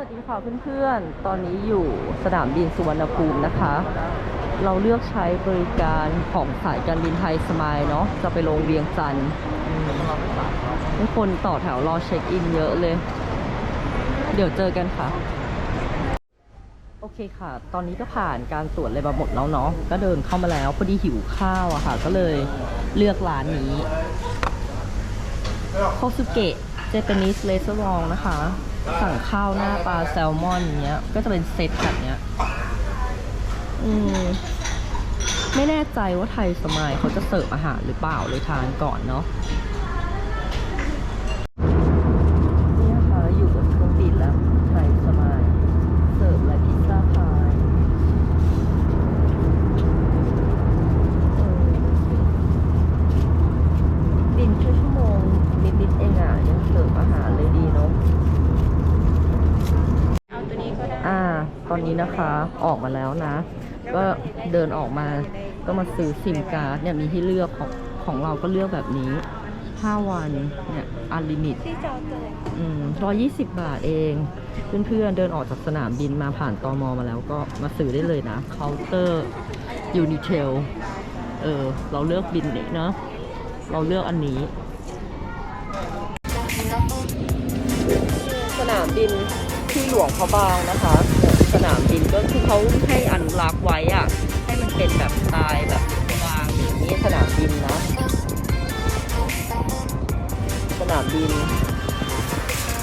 วัสดีค่ะเพื่อนๆ ตอนนี้อยู่สนามบินสุวรรณภูมินะคะ เราเลือกใช้บริการของสายการบินไทยสมายเนาะ จะไปลงเวียงจันทร์ทุกคนต่อแถวรอเช็คอินเยอะเลย เดี๋ยวเจอกันค่ะ โอเคค่ะ ตอนนี้ก็ผ่านการตรวจอะไรมาหมดแล้วเนาะ ก็เดินเข้ามาแล้ว พอดีหิวข้าวอะค่ะ ก็เลยเลือกร้านนี้โคสุเกะ เจแปนิสเลสรองนะคะ สั่งข้าวหน้าปลาแซลมอนอย่างเงี้ย ก็จะเป็นเซตแบบเนี้ย อืม ไม่แน่ใจว่าไทยสมัยเขาจะเสิร์ฟอาหารหรือเปล่าเลยทานก่อนเนาะ นี่นะคะอยู่บนเครื่องบินแล้ว ไทยสมัย เสิร์ฟและพิซซ่าพายเออบินแค่ชั่วโมงนิดๆเองอะ ยัง เสิร์ฟอาหารเลยดีเนาะเอาตัวนี้ก็ได้อ่า ตอนนี้นะคะออกมาแล้วนะ ก็เดินออกมาก็มาซื้อซิมการ์ดเนี่ยมีให้เลือกของของเราก็เลือกแบบนี้ 5 วันเนี่ยอันลิมิตที่จอตัวไหนอืมร้อยยี่สิบบาทเอง เพื่อนๆเดินออกจากสนามบินมาผ่านตอมอมาแล้วก็มาซื้อได้เลยนะเคาน์เตอร์ยูนิเทลเออ เราเลือกบินนี้เนาะเราเลือกอันนี้ สนามบินที่หลวงพระบางนะคะ สนามบินก็คือเขาให้อนุรักษ์ไว้อะให้มันเป็นแบบสไตล์แบบบางอย่างนี้สนามบินนะ สนามบิน